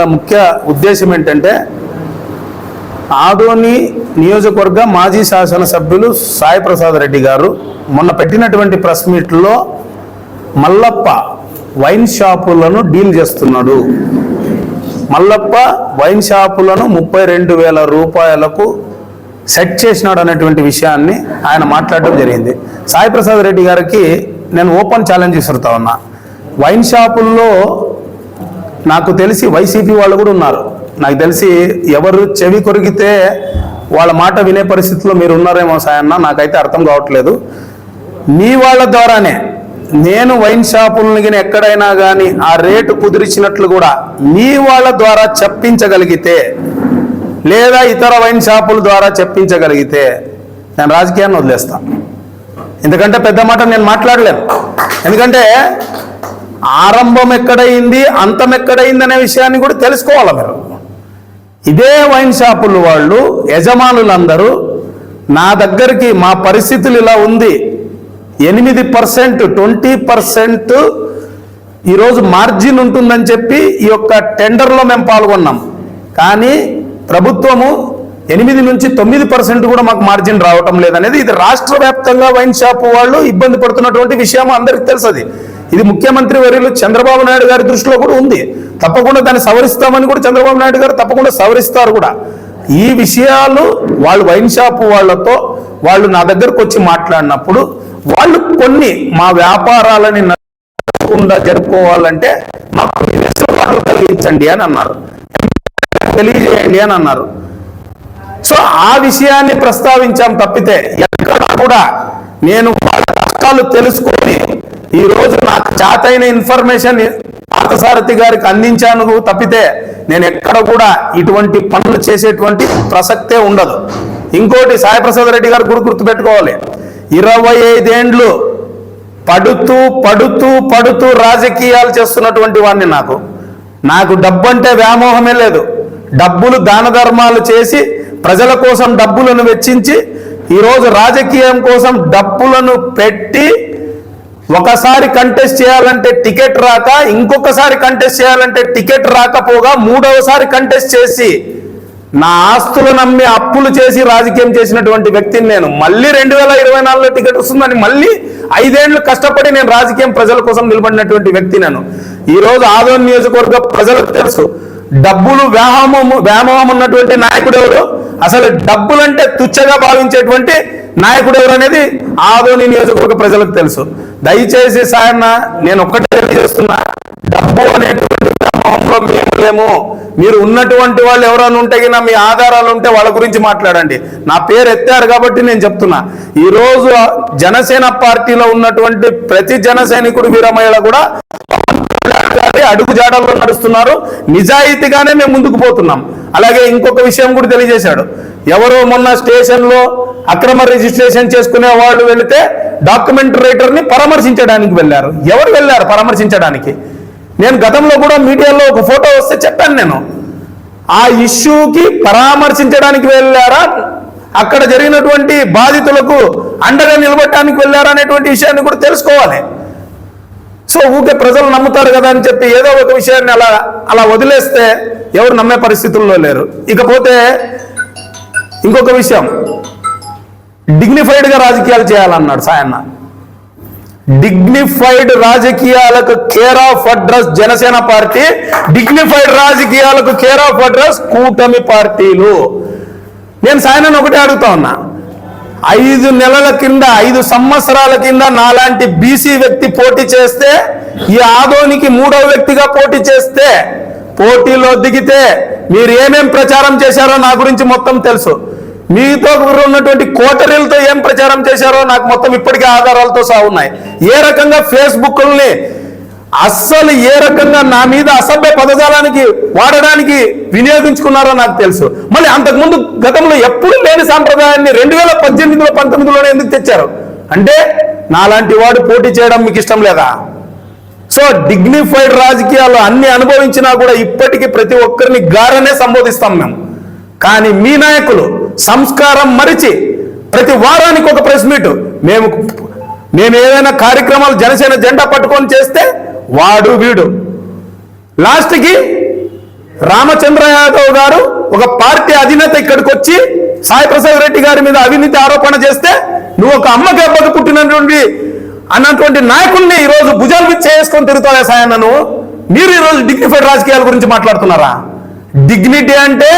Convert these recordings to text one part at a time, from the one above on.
ముఖ్య ఉద్దేశం ఏంటంటే ఆదోని నియోజకవర్గ మాజీ శాసనసభ్యులు సాయి ప్రసాద్ రెడ్డి గారు మొన్న పెట్టినటువంటి ప్రెస్ మీట్లో మల్లప్ప వైన్ షాపులను డీల్ చేస్తున్నాడు. మల్లప్ప వైన్ షాపులను ముప్పై రెండు వేల రూపాయలకు సెట్ చేసినాడు అనేటువంటి విషయాన్ని ఆయన మాట్లాడడం జరిగింది. సాయి ప్రసాద్ రెడ్డి గారికి నేను ఓపెన్ ఛాలెంజ్ ఇస్తుతా ఉన్నా. వైన్ షాపుల్లో నాకు తెలిసి వైసీపీ వాళ్ళు కూడా ఉన్నారు. నాకు తెలిసి ఎవరు చెవి కొరికితే వాళ్ళ మాట వినే పరిస్థితిలో మీరు ఉన్నారేమో సాయన్న నాకైతే అర్థం కావట్లేదు. మీ వాళ్ళ ద్వారానే నేను వైన్ షాపులను ఎక్కడైనా కానీ ఆ రేటు కుదిరిచినట్లు కూడా మీ వాళ్ళ ద్వారా చెప్పించగలిగితే లేదా ఇతర వైన్ షాపుల ద్వారా చెప్పించగలిగితే నేను రాజకీయాన్ని వదిలేస్తాను ఎందుకంటే పెద్ద మాట నేను మాట్లాడలేను. ఎందుకంటే ఆరంభం ఎక్కడైంది అంతం ఎక్కడైంది అనే విషయాన్ని కూడా తెలుసుకోవాలి మీరు. ఇదే వైన్ షాపుల వాళ్ళు యజమానులందరూ నా దగ్గరికి మా పరిస్థితులు ఇలా ఉంది. ఎనిమిది పర్సెంట్ ట్వంటీ పర్సెంట్ ఈరోజు మార్జిన్ ఉంటుందని చెప్పి ఈ యొక్క టెండర్లో మేము పాల్గొన్నాం. కానీ ప్రభుత్వము ఎనిమిది నుంచి తొమ్మిది పర్సెంట్ కూడా మాకు మార్జిన్ రావటం లేదనేది ఇది రాష్ట్ర వ్యాప్తంగా వైన్ షాప్ వాళ్ళు ఇబ్బంది పడుతున్నటువంటి విషయం అందరికీ తెలుసు ఇది ముఖ్యమంత్రి వర్యులు చంద్రబాబు నాయుడు గారి దృష్టిలో కూడా ఉంది. తప్పకుండా దాన్ని సవరిస్తామని కూడా చంద్రబాబు నాయుడు గారు తప్పకుండా సవరిస్తారు కూడా. ఈ విషయాలు వాళ్ళు వైన్ షాప్ వాళ్ళతో వాళ్ళు నా దగ్గరకు వచ్చి మాట్లాడినప్పుడు వాళ్ళు కొన్ని మా వ్యాపారాలని నడవకుండా జరుపుకోవాలంటే మాకు వెసులుబాటు కలిగించండి అని అన్నారు. తెలియజేయండి అని అన్నారు. సో ఆ విషయాన్ని ప్రస్తావించాం తప్పితే ఎక్కడ కూడా నేను వాళ్ళ కష్టాలు తెలుసుకొని ఈ రోజు నాకు చాతైన ఇన్ఫర్మేషన్ పార్థసారథి గారికి అందించాను తప్పితే నేను ఎక్కడ కూడా ఇటువంటి పనులు చేసేటువంటి ప్రసక్తే ఉండదు. ఇంకోటి సాయిప్రసాద్ రెడ్డి గారు కూడా గుర్తుపెట్టుకోవాలి ఇరవై ఐదేండ్లు పడుతూ పడుతూ పడుతూ రాజకీయాలు చేస్తున్నటువంటి వాడిని నాకు. నాకు డబ్బు అంటే వ్యామోహమే లేదు. డబ్బులు దాన ధర్మాలు చేసి ప్రజల కోసం డబ్బులను వెచ్చించి ఈరోజు రాజకీయం కోసం డబ్బులను పెట్టి ఒకసారి కంటెస్ట్ చేయాలంటే టికెట్ రాక ఇంకొకసారి కంటెస్ట్ చేయాలంటే టికెట్ రాకపోగా మూడవసారి కంటెస్ట్ చేసి నా ఆస్తులు నమ్మి అప్పులు చేసి రాజకీయం చేసినటువంటి వ్యక్తిని నేను మళ్ళీ రెండు వేల ఇరవై నాలుగులో టికెట్ వస్తుందని మళ్ళీ ఐదేళ్ళు కష్టపడి నేను రాజకీయం ప్రజల కోసం నిలబడినటువంటి వ్యక్తి నేను. ఈ రోజు ఆదోన్ నియోజకవర్గ ప్రజలకు తెలుసు డబ్బులు వ్యామోహము వ్యామోహం ఉన్నటువంటి నాయకుడు ఎవరు? అసలు డబ్బులంటే తుచ్చగా భావించేటువంటి నాయకుడు ఎవరు అనేది ఆదోని నియోజకవర్గ ప్రజలకు తెలుసు. దయచేసి సాయన్న నేను ఒక్కటే తెలియజేస్తున్నా డబ్బు అనేటువంటి వ్యామోహంలో మేము లేము. మీరు ఉన్నటువంటి వాళ్ళు ఎవరైనా ఉంటే నా మీ ఆధారాలు ఉంటే వాళ్ళ గురించి మాట్లాడండి. నా పేరు ఎత్తారు కాబట్టి నేను చెప్తున్నా. ఈ రోజు జనసేన పార్టీలో ఉన్నటువంటి ప్రతి జన సైనికుడు వీరమహిళ కూడా గారి అడుగు జాడల్లో నడుస్తున్నారు. నిజాయితీగానే మేము ముందుకు పోతున్నాం. అలాగే ఇంకొక విషయం కూడా తెలియజేశాడు. ఎవరో మొన్న స్టేషన్లో అక్రమ రిజిస్ట్రేషన్ చేసుకునే వాళ్ళు వెళితే డాక్యుమెంట్ రైటర్ని పరామర్శించడానికి వెళ్ళారు. ఎవరు వెళ్ళారు పరామర్శించడానికి? నేను గతంలో కూడా మీడియాలో ఒక ఫోటో వస్తే చెప్పాను నేను. ఆ ఇష్యూకి పరామర్శించడానికి వెళ్ళారా? అక్కడ జరిగినటువంటి బాధితులకు అండగా నిలబడటానికి వెళ్ళారా అనేటువంటి విషయాన్ని కూడా తెలుసుకోవాలి. సో ఊకే ప్రజలు నమ్ముతారు కదా అని చెప్పి ఏదో ఒక విషయాన్ని అలా అలా వదిలేస్తే ఎవరు నమ్మే పరిస్థితుల్లో లేరు. ఇకపోతే ఇంకొక విషయం. డిగ్నిఫైడ్గా రాజకీయాలు చేయాలన్నాడు సాయన్న. డిగ్నిఫైడ్ రాజకీయాలకు care of address Janasena party dignified రాజకీయాలకు కేర్ ఆఫ్ అడ్రస్ కూటమి పార్టీలు. నేను సాయనని ఒకటే అడుగుతా ఉన్నా. ఐదు నెలల కింద ఐదు సంవత్సరాల కింద నాలాంటి బీసీ వ్యక్తి పోటీ చేస్తే ఈ ఆదోనికి మూడవ వ్యక్తిగా పోటీ చేస్తే పోటీలో దిగితే మీరు ఏమేం ప్రచారం చేశారో నా గురించి మొత్తం తెలుసు. మీతో ఉన్నటువంటి కోటరీలతో ఏం ప్రచారం చేశారో నాకు మొత్తం ఇప్పటికే ఆధారాలతో సహా ఉన్నాయి. ఏ రకంగా ఫేస్బుక్ని అస్సలు ఏ రకంగా నా మీద అసభ్య పదజాలానికి వాడడానికి వినియోగించుకున్నారో నాకు తెలుసు. మళ్ళీ అంతకుముందు గతంలో ఎప్పుడు లేని సాంప్రదాయాన్ని రెండు వేల పద్దెనిమిదిలో పంతొమ్మిదిలోనే ఎందుకు తెచ్చారు? అంటే నాలాంటి వాడు పోటీ చేయడం మీకు ఇష్టం లేదా? సో డిగ్నిఫైడ్ రాజకీయాలు అన్ని అనుభవించినా కూడా ఇప్పటికీ ప్రతి ఒక్కరిని గారనే సంబోధిస్తాం మేము. కానీ మీ నాయకులు సంస్కారం మరిచి ప్రతి వారానికి ఒక ప్రెస్ మీట్. మేము మేము ఏదైనా కార్యక్రమాలు జనసేన జెండా పట్టుకొని చేస్తే వాడు వీడు. లాస్ట్కి రామచంద్ర యాదవ్ గారు ఒక పార్టీ అధినేత ఇక్కడికి వచ్చి సాయి ప్రసాద్ రెడ్డి గారి మీద అవినీతి ఆరోపణ చేస్తే నువ్వు ఒక అమ్మ అబ్బకి పుట్టినటువంటి అన్నటువంటి నాయకుల్ని ఈరోజు భుజాల మీద చేసుకొని తిరుగుతావే సాయన్న నువ్వు? మీరు ఈరోజు డిగ్నిఫైడ్ రాజకీయాల గురించి మాట్లాడుతున్నారా? డిగ్నిటీ అంటే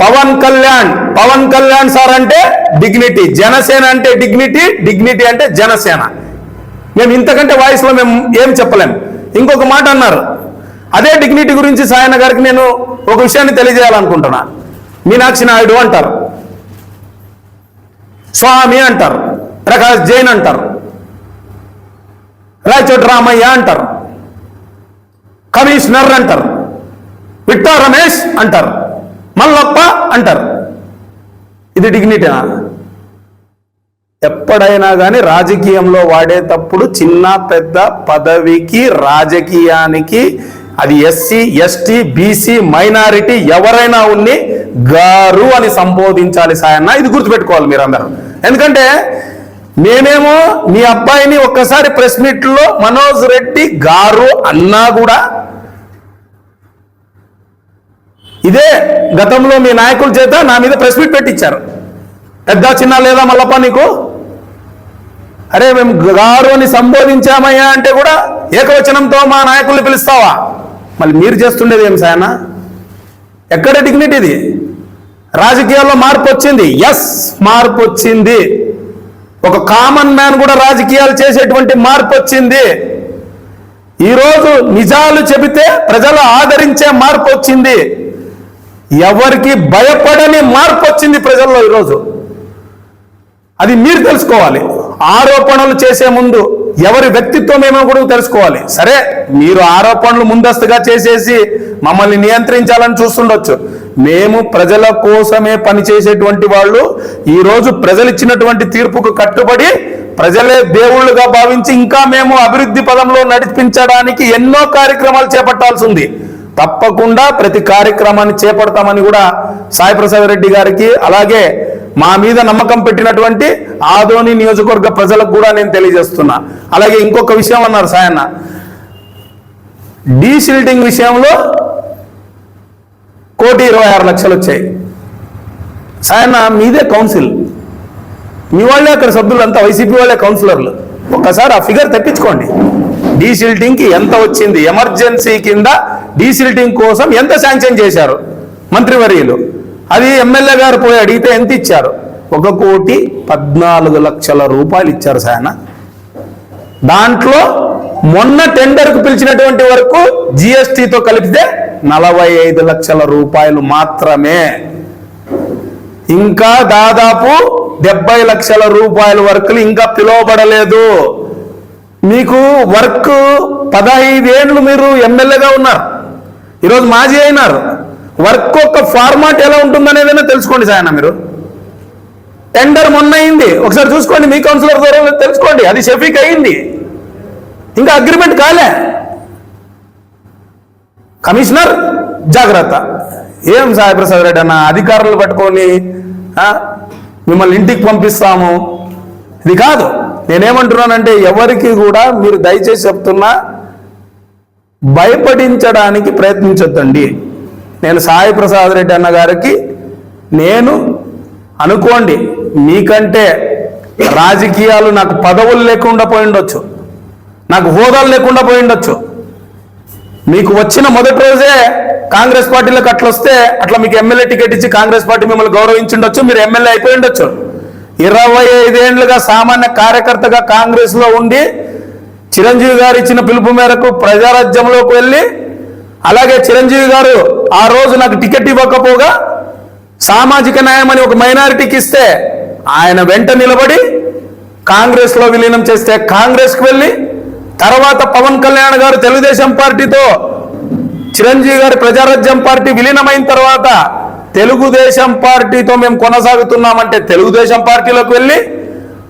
పవన్ కళ్యాణ్. పవన్ కళ్యాణ్ సార్ అంటే డిగ్నిటీ జనసేన అంటే డిగ్నిటీ డిగ్నిటీ అంటే జనసేన. మేము ఇంతకంటే వాయిస్లో మేము ఏం చెప్పలేం. ఇంకొక మాట అన్నారు. అదే డిగ్నిటీ గురించి సాయన గారికి నేను ఒక విషయాన్ని తెలియజేయాలనుకుంటున్నా. మీనాక్షి నాయుడు అంటారు. స్వామి అంటారు. ప్రకాష్ జైన్ అంటారు. రాయచోటి రామయ్య అంటారు. కమిషనర్ అంటారు. విట్టా రమేష్ అంటారు. మల్లప్ప అంటారు. ఇది డిగ్నిటీనా ఎప్పుడైనా కానీ రాజకీయంలో వాడేటప్పుడు చిన్న పెద్ద పదవికి రాజకీయానికి అది ఎస్సీ ఎస్టీ బీసీ మైనారిటీ ఎవరైనా ఉన్ని గారు అని సంబోధించాలి సాయన్న. ఇది గుర్తుపెట్టుకోవాలి మీరందరూ. ఎందుకంటే నేనేమో మీ అబ్బాయిని ఒక్కసారి ప్రెస్ మీట్లో మనోజ్ రెడ్డి గారు అన్నా కూడా ఇదే గతంలో మీ నాయకుల చేత నా మీద ప్రెస్ మీట్ పెట్టించారు పెద్ద చిన్న లేదా మల్లప్ప నీకు? అరే మేము గారు అని సంబోధించామయ్యా అంటే కూడా ఏకవచనంతో మా నాయకుల్ని పిలుస్తావా? మళ్ళీ మీరు చేస్తుండేది ఏం సాయన? ఎక్కడ డిగ్నిటీది రాజకీయాల్లో మార్పు వచ్చింది? ఎస్ మార్పు వచ్చింది. ఒక కామన్ మ్యాన్ కూడా రాజకీయాలు చేసేటువంటి మార్పు వచ్చింది. ఈరోజు నిజాలు చెబితే ప్రజలు ఆదరించే మార్పు వచ్చింది. ఎవరికి భయపడని మార్పు వచ్చింది ప్రజల్లో ఈరోజు. అది మీరు తెలుసుకోవాలి. ఆరోపణలు చేసే ముందు ఎవరి వ్యక్తిత్వం ఏమో కూడా తెలుసుకోవాలి. సరే మీరు ఆరోపణలు ముందస్తుగా చేసేసి మమ్మల్ని నియంత్రించాలని చూస్తుండొచ్చు. మేము ప్రజల కోసమే పనిచేసేటువంటి వాళ్ళు ఈరోజు ప్రజలు ఇచ్చినటువంటి తీర్పుకు కట్టుబడి ప్రజలే దేవుళ్ళుగా భావించి ఇంకా మేము అభివృద్ధి పదంలో నడిపించడానికి ఎన్నో కార్యక్రమాలు చేపట్టాల్సి ఉంది. తప్పకుండా ప్రతి కార్యక్రమాన్ని చేపడతామని కూడా సాయి ప్రసాద్ రెడ్డి గారికి అలాగే మా మీద నమ్మకం పెట్టినటువంటి ఆదోని నియోజకవర్గ ప్రజలకు కూడా నేను తెలియజేస్తున్నా. అలాగే ఇంకొక విషయం అన్నారు సాయన్న. డీసిల్టింగ్ విషయంలో కోటి ఇరవై ఆరు లక్షలు వచ్చాయి. సాయన్న మీదే కౌన్సిల్. మీ వాళ్ళే అక్కడ సభ్యులు అంతా వైసీపీ వాళ్ళే కౌన్సిలర్లు. ఒక్కసారి ఆ ఫిగర్ తెప్పించుకోండి. డీసిల్టింగ్కి ఎంత వచ్చింది? ఎమర్జెన్సీ కింద డీసిల్టింగ్ కోసం ఎంత శాంక్షన్ చేశారు? మంత్రివర్యులు. అది ఎమ్మెల్యే గారు పోయి అడిగితే ఎంత ఇచ్చారు? ఒక కోటి పద్నాలుగు లక్షల రూపాయలు ఇచ్చారు సాయన దాంట్లో మొన్న టెండర్కు పిలిచినటువంటి వరకు జిఎస్టితో కలిపితే నలభై ఐదు లక్షల రూపాయలు మాత్రమే. ఇంకా దాదాపు డెబ్బై లక్షల రూపాయల వర్కులు ఇంకా పిలువబడలేదు. మీకు వర్క్ పదహైదేండ్లు మీరు ఎమ్మెల్యేగా ఉన్నారు. ఈరోజు మాజీ అయినారు. వర్క్ యొక్క ఫార్మాట్ ఎలా ఉంటుందనేదైనా తెలుసుకోండి సాయన మీరు. టెండర్ మొన్న అయింది ఒకసారి చూసుకోండి మీ కౌన్సిలర్ ద్వారా తెలుసుకోండి. అది షఫీక్ అయింది. ఇంకా అగ్రిమెంట్ కాలే. కమిషనర్ జాగ్రత్త. ఏం సాయి ప్రసాద్ రెడ్డి అన్న అధికారులు పట్టుకొని మిమ్మల్ని ఇంటికి పంపిస్తాము. ఇది కాదు. నేనేమంటున్నానంటే ఎవరికి కూడా మీరు దయచేసి చెప్తున్నా భయపడించడానికి ప్రయత్నించొద్దండి. నేను సాయి ప్రసాద్ రెడ్డి అన్న గారికి నేను అనుకోండి మీకంటే రాజకీయాలు నాకు పదవులు లేకుండా పోయిండొచ్చు నాకు హోదాలు లేకుండా పోయిండొచ్చు మీకు వచ్చిన మొదటి రోజే కాంగ్రెస్ పార్టీలోకి అట్లా వస్తే అట్లా మీకు ఎమ్మెల్యే టికెట్ ఇచ్చి కాంగ్రెస్ పార్టీ మిమ్మల్ని గౌరవించుండొచ్చు మీరు ఎమ్మెల్యే అయిపోయి ఉండొచ్చు ఇరవై ఐదేళ్ళుగా సామాన్య కార్యకర్తగా కాంగ్రెస్లో ఉండి చిరంజీవి గారు ఇచ్చిన పిలుపు మేరకు ప్రజారాజ్యంలోకి వెళ్ళి అలాగే చిరంజీవి గారు ఆ రోజు నాకు టికెట్ ఇవ్వకపోగా సామాజిక న్యాయం అని ఒక మైనారిటీకి ఇస్తే ఆయన వెంట నిలబడి కాంగ్రెస్లో విలీనం చేస్తే కాంగ్రెస్కి వెళ్ళి తర్వాత పవన్ కళ్యాణ్ గారు తెలుగుదేశం పార్టీతో చిరంజీవి గారి ప్రజారాజ్యం పార్టీ విలీనమైన తర్వాత తెలుగుదేశం పార్టీతో మేము కొనసాగుతున్నామంటే తెలుగుదేశం పార్టీలోకి వెళ్ళి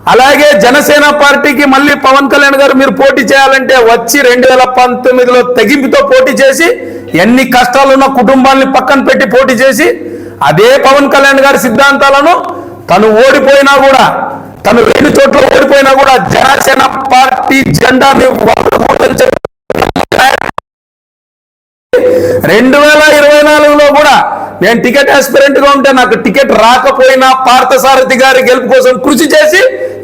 అలాగే జనసేన పార్టీకి మళ్ళీ పవన్ కళ్యాణ్ గారు మీరు పోటీ చేయాలంటే వచ్చి రెండు వేల పంతొమ్మిదిలో తెగింపుతో పోటీ చేసి ఎన్ని కష్టాలున్న కుటుంబాన్ని పక్కన పెట్టి పోటీ చేసి అదే పవన్ కళ్యాణ్ గారి సిద్ధాంతాలను తను ఓడిపోయినా కూడా తను రెండు చోట్ల ఓడిపోయినా కూడా జనసేన పార్టీ జెండాని వదలకూడదని రెండు వేల ఇరవై నాలుగులో కూడా నేను టికెట్ ఆస్పిరెంట్గా ఉంటే నాకు టికెట్ రాకపోయినా పార్థసారథి గారి గెలుపు కోసం కృషి చేసి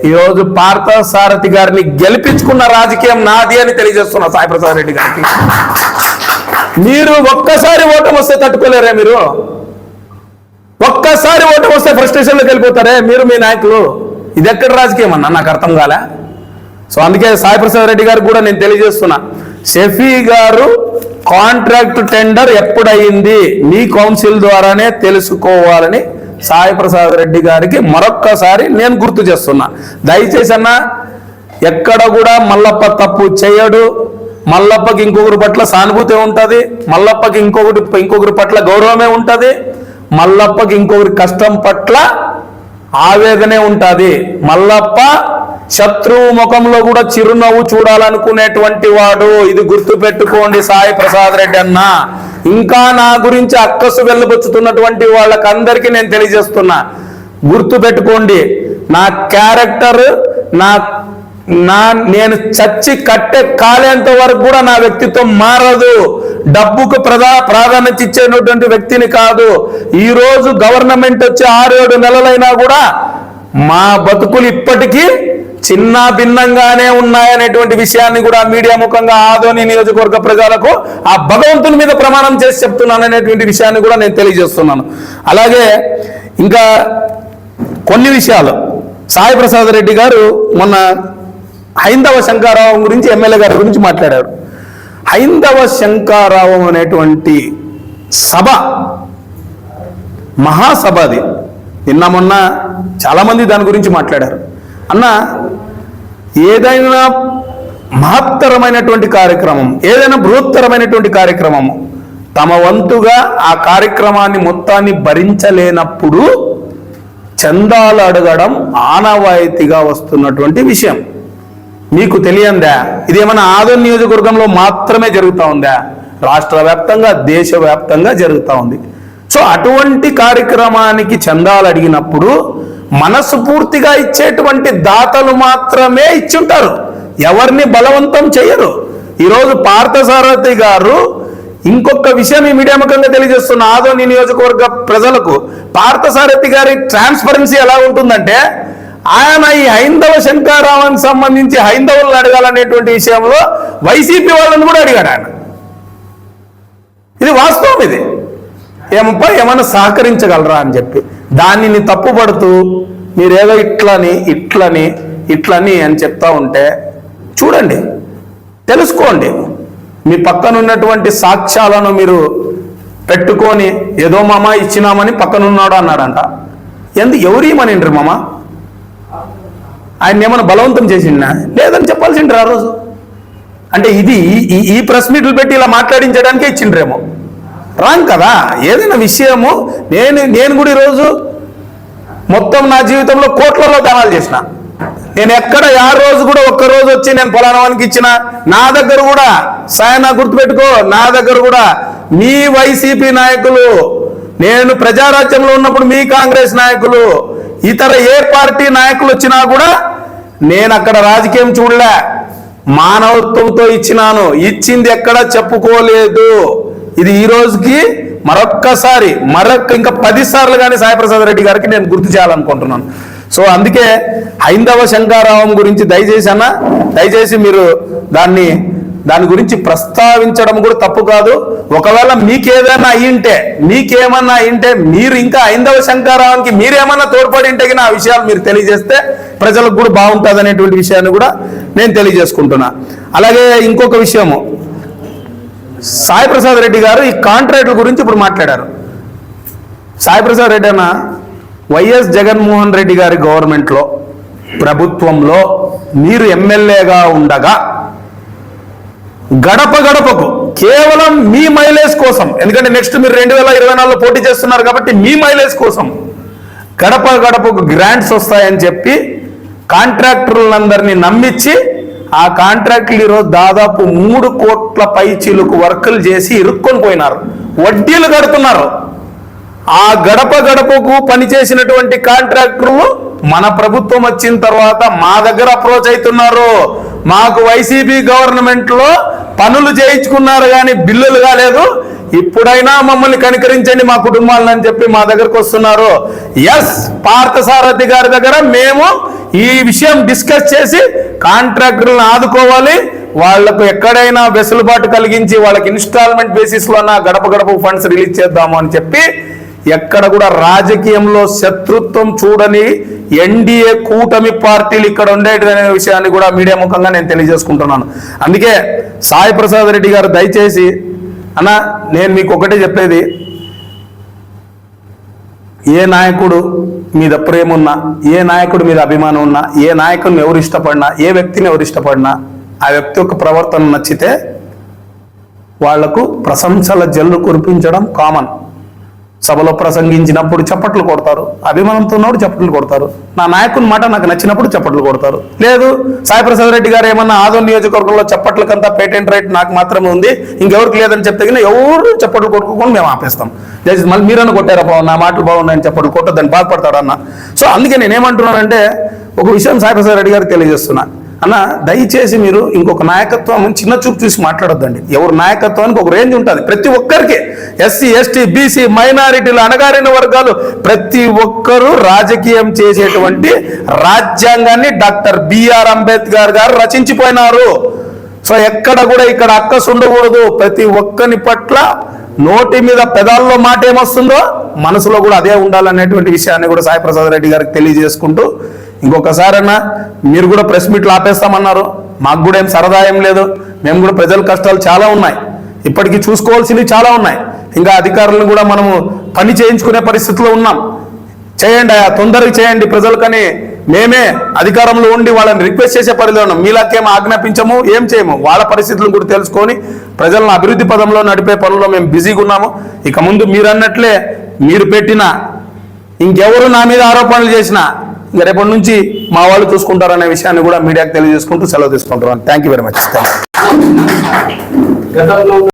ఈ రోజు పార్థసారథి గారిని గెలిపించుకున్న రాజకీయం నాది అని తెలియజేస్తున్నా సాయిప్రసాద్ రెడ్డి గారికి. మీరు ఒక్కసారి ఓటమి వస్తే తట్టుకోలేరా మీరు? ఒక్కసారి ఓటమి వస్తే ఫ్రస్ట్రేషన్లోకి వెళ్ళిపోతారే మీరు మీ నాయకులు? ఇది ఎక్కడ రాజకీయం అన్న? నాకు అర్థం కాలే. సో అందుకే సాయిప్రసాద్ రెడ్డి గారికి కూడా నేను తెలియజేస్తున్నా. షఫీ గారు కాంట్రాక్ట్ టెండర్ ఎప్పుడయింది? మీ కౌన్సిల్ ద్వారానే తెలుసుకోవాలని సాయిప్రసాద్ రెడ్డి గారికి మరొక్కసారి నేను గుర్తు చేస్తున్నా. దయచేసి అన్న ఎక్కడ కూడా మల్లప్ప తప్పు చేయడు. మల్లప్పకి ఇంకొకరి పట్ల సానుభూతి ఉంటుంది. మల్లప్పకి ఇంకొకటి ఇంకొకరి పట్ల గౌరవమే ఉంటుంది. మల్లప్పకి ఇంకొకరి కష్టం పట్ల ఆవేదనే ఉంటుంది. మల్లప్ప శత్రువు ముఖంలో కూడా చిరునవ్వు చూడాలనుకునేటువంటి వాడు. ఇది గుర్తు పెట్టుకోండి సాయి ప్రసాద్ రెడ్డి అన్న. ఇంకా నా గురించి అక్కసు వెళ్ళబుచ్చుతున్నటువంటి వాళ్ళకందరికీ నేను తెలియజేస్తున్నా. గుర్తు పెట్టుకోండి నా క్యారెక్టర్ నా నా నేను చచ్చి కట్టె కాలేంత వరకు కూడా నా వ్యక్తిత్వం మారదు. డబ్బుకు ప్రధా ప్రాధాన్యత ఇచ్చేటువంటి వ్యక్తిని కాదు. ఈ రోజు గవర్నమెంట్ వచ్చి ఆరు ఏడు నెలలైనా కూడా మా బతుకులు ఇప్పటికీ చిన్న భిన్నంగానే ఉన్నాయనేటువంటి విషయాన్ని కూడా మీడియా ముఖంగా ఆదోని నియోజకవర్గ ప్రజలకు ఆ భగవంతుని మీద ప్రమాణం చేసి చెప్తున్నాను అనేటువంటి విషయాన్ని కూడా నేను తెలియజేస్తున్నాను. అలాగే ఇంకా కొన్ని విషయాలు. సాయి ప్రసాద్ రెడ్డి గారు మొన్న హైందవ శంకారావం గురించి ఎమ్మెల్యే గారి గురించి మాట్లాడారు. హైందవ శంకారావం అనేటువంటి సభ మహాసభ అది. నిన్న మొన్న చాలామంది దాని గురించి మాట్లాడారు. అన్న ఏదైనా మహత్తరమైనటువంటి కార్యక్రమం ఏదైనా బృహత్తరమైనటువంటి కార్యక్రమము తమ వంతుగా ఆ కార్యక్రమాన్ని మొత్తాన్ని భరించలేనప్పుడు చందాలు అడగడం ఆనవాయితీగా వస్తున్నటువంటి విషయం. మీకు తెలియందా? ఇదేమన్నా ఆదోన్ నియోజకవర్గంలో మాత్రమే జరుగుతూ ఉందా? రాష్ట్ర వ్యాప్తంగా దేశవ్యాప్తంగా జరుగుతూ ఉంది. సో అటువంటి కార్యక్రమానికి చందాలు అడిగినప్పుడు మనసు పూర్తిగా ఇచ్చేటువంటి దాతలు మాత్రమే ఇచ్చుంటారు. ఎవరిని బలవంతం చేయరు. ఈరోజు పార్థసారథి గారు ఇంకొక విషయం ఈ మీడియా ముఖంగా తెలియజేస్తున్న ఆదోని నియోజకవర్గ ప్రజలకు పార్థసారథి గారి ట్రాన్స్పరెన్సీ ఎలా ఉంటుందంటే ఆయన ఈ హైందవ శంకారావానికి సంబంధించి హైందవులను అడగాలనేటువంటి విషయంలో వైసీపీ వాళ్ళని కూడా అడిగాడు ఆయన. ఇది వాస్తవం ఇది. ఏమప్ప ఏమైనా సహకరించగలరా అని చెప్పి. దానిని తప్పుపడుతూ మీరేదో ఇట్లని ఇట్లని ఇట్లని అని చెప్తా ఉంటే చూడండి తెలుసుకోండి. మీ పక్కన ఉన్నటువంటి సాక్ష్యాలను మీరు పెట్టుకొని ఏదో మామ ఇచ్చినామని పక్కనున్నాడు అన్నాడంట. ఎందు ఎవరు ఇమ్మనిండ్రు మామ? ఆయన ఏమైనా బలవంతం చేసిండా? లేదని చెప్పాల్సిండ్రు ఆ రోజు. అంటే ఇది ఈ- ఈ ప్రెస్ మీట్లు పెట్టి ఇలా మాట్లాడించడానికే ఇచ్చిండ్రేమో. రాంగ్ కదా? ఏదైనా విషయము నేను నేను కూడా ఈరోజు మొత్తం నా జీవితంలో కోట్లలో దానాలు చేసిన. నేను ఎక్కడ ఆ రోజు కూడా ఒక్క రోజు వచ్చి నేను పొలానానికి ఇచ్చిన? నా దగ్గర కూడా సాయన గుర్తుపెట్టుకో నా దగ్గర కూడా మీ వైసీపీ నాయకులు నేను ప్రజారాజ్యంలో ఉన్నప్పుడు మీ కాంగ్రెస్ నాయకులు ఇతర ఏ పార్టీ నాయకులు వచ్చినా కూడా నేను అక్కడ రాజకీయం చూడలే. మానవత్వంతో ఇచ్చినాను. ఇచ్చింది ఎక్కడ చెప్పుకోలేదు. ఇది ఈ రోజుకి మరొక్కసారి మరొక్క ఇంకా పది సార్లు కానీ సాయిప్రసాద్ రెడ్డి గారికి నేను గుర్తు చేయాలనుకుంటున్నాను. సో అందుకే హైందవ శంకారావం గురించి దయచేసి అన్న దయచేసి మీరు దాన్ని దాని గురించి ప్రస్తావించడం కూడా తప్పు కాదు. ఒకవేళ మీకేదైనా అయ్యింటే మీకేమన్నా అయ్యింటే మీరు ఇంకా ఐందవ శంకారావానికి మీరేమన్నా తోడ్పడి ఉంటే ఆ విషయాలు మీరు తెలియజేస్తే ప్రజలకు కూడా బాగుంటుంది అనేటువంటి విషయాన్ని కూడా నేను తెలియజేసుకుంటున్నా. అలాగే ఇంకొక విషయము సాయి ప్రసాద్ రెడ్డి గారు ఈ కాంట్రాక్టుల గురించి ఇప్పుడు మాట్లాడారు. సాయి ప్రసాద్ రెడ్డి అన్న వైఎస్ జగన్మోహన్ రెడ్డి గారి గవర్నమెంట్లో ప్రభుత్వంలో మీరు ఎమ్మెల్యేగా ఉండగా గడప గడపకు కేవలం మీ మైలేజ్ కోసం ఎందుకంటే నెక్స్ట్ మీరు రెండు వేల ఇరవై నాలుగులో పోటీ చేస్తున్నారు కాబట్టి మీ మైలేజ్ కోసం గడప గడపకు గ్రాంట్స్ వస్తాయని చెప్పి కాంట్రాక్టర్లందరినీ నమ్మించి ఆ కాంట్రాక్ట్లు ఈరోజు దాదాపు మూడు కోట్ల పై చిలుకు వర్కులు చేసి ఇరుక్కొని పోయినారు. వడ్డీలు కడుతున్నారు. ఆ గడప గడపకు పనిచేసినటువంటి కాంట్రాక్టర్లు మన ప్రభుత్వం వచ్చిన తర్వాత మా దగ్గర అప్రోచ్ అవుతున్నారు. మాకు వైసీపీ గవర్నమెంట్లో పనులు చేయించుకున్నారు కానీ బిల్లులు కాలేదు. ఇప్పుడైనా మమ్మల్ని కనికరించండి మా కుటుంబాలను అని చెప్పి మా దగ్గరకు వస్తున్నారు. ఎస్ పార్థసారథి గారి దగ్గర మేము ఈ విషయం డిస్కస్ చేసి కాంట్రాక్టర్లను ఆదుకోవాలి. వాళ్ళకు ఎక్కడైనా వెసులుబాటు కలిగించి వాళ్ళకి ఇన్స్టాల్మెంట్ బేసిస్లో గడప గడప ఫండ్స్ రిలీజ్ చేద్దాము అని చెప్పి ఎక్కడ కూడా రాజకీయంలో శత్రుత్వం చూడని ఎన్డీఏ కూటమి పార్టీలు ఇక్కడ ఉండేటనే విషయాన్ని కూడా మీడియా ముఖంగా నేను తెలియజేసుకుంటున్నాను. అందుకే సాయి ప్రసాద్ రెడ్డి గారు దయచేసి అన్న నేను మీకు ఒకటే చెప్పేది. ఏ నాయకుడు మీద ప్రేమ ఉన్నా ఏ నాయకుడి మీద అభిమానం ఉన్నా ఏ నాయకుడిని ఎవరు ఇష్టపడినా ఏ వ్యక్తిని ఎవరు ఇష్టపడినా ఆ వ్యక్తి యొక్క ప్రవర్తన నచ్చితే వాళ్ళకు ప్రశంసల జల్లు కురిపించడం కామన్ సభలో ప్రసంగించినప్పుడు చప్పట్లు కొడతారు. అభిమానంతో ఉన్నప్పుడు చప్పట్లు కొడతారు. నా నాయకుని మాట నాకు నచ్చినప్పుడు చప్పట్లు కొడతారు. లేదు సాయిప్రసాద్ రెడ్డి గారు ఏమన్నా ఆదోన్ నియోజకవర్గంలో చప్పట్లకంతా పేటెంట్ రైట్ నాకు మాత్రమే ఉంది. ఇంకెవరికి లేదని చెప్తే కానీ ఎవరు చప్పట్లు కొట్టుకోకుండా మేము ఆపేస్తాం. దయచేసి మళ్ళీ మీరన్నా కొట్టారా బాగు నా మాటలు బాగున్నాయని చప్పట్లు కొట్టద్దని బాధపడతాడు అన్న సో అందుకే నేను ఏమంటున్నానంటే ఒక విషయం సాయిప్రసాద్ రెడ్డి గారికి తెలియజేస్తున్నా. అన్న దయచేసి మీరు ఇంకొక నాయకత్వం చిన్న చూపు చూసి మాట్లాడొద్దండి. ఎవరు నాయకత్వానికి ఒక రేంజ్ ఉంటుంది. ప్రతి ఒక్కరికి ఎస్సీ ఎస్టీ బీసీ మైనారిటీలు అణగారిన వర్గాలు ప్రతి ఒక్కరూ రాజకీయం చేసేటువంటి రాజ్యాంగాన్ని డాక్టర్ బిఆర్ అంబేద్కర్ గారు రచించిపోయినారు. సో ఎక్కడ కూడా ఇక్కడ అక్కసు ఉండకూడదు. ప్రతి ఒక్కని పట్ల నోటి మీద పెదాల్లో మాట ఏమొస్తుందో మనసులో కూడా అదే ఉండాలనేటువంటి విషయాన్ని కూడా సాయి ప్రసాద్ రెడ్డి గారికి తెలియజేసుకుంటూ ఇంకొకసారన్నా మీరు కూడా ప్రెస్ మీట్లు ఆపేస్తామన్నారు. మాకు కూడా ఏం సరదా ఏం లేదు. మేము కూడా ప్రజల కష్టాలు చాలా ఉన్నాయి. ఇప్పటికీ చూసుకోవాల్సినవి చాలా ఉన్నాయి. ఇంకా అధికారులను కూడా మనము పని చేయించుకునే పరిస్థితిలో ఉన్నాం. చేయండి తొందరగా చేయండి ప్రజలకని మేమే అధికారంలో ఉండి వాళ్ళని రిక్వెస్ట్ చేసే పరిధిలో ఉన్నాం మీలాకేం ఆజ్ఞాపించము ఏం చేయము. వాళ్ళ పరిస్థితులను కూడా తెలుసుకొని ప్రజలను అభివృద్ధి పదంలో నడిపే పనుల్లో మేము బిజీగా ఉన్నాము. ఇక ముందు మీరు అన్నట్లే మీరు పెట్టిన ఇంకెవరు నా మీద ఆరోపణలు చేసినా రేపటి నుంచి మా వాళ్ళు చూసుకుంటారనే విషయాన్ని కూడా మీడియాకు తెలియజేసుకుంటూ సెలవు తీసుకుంటున్నాను. థ్యాంక్ యూ వెరీ మచ్ గతంలో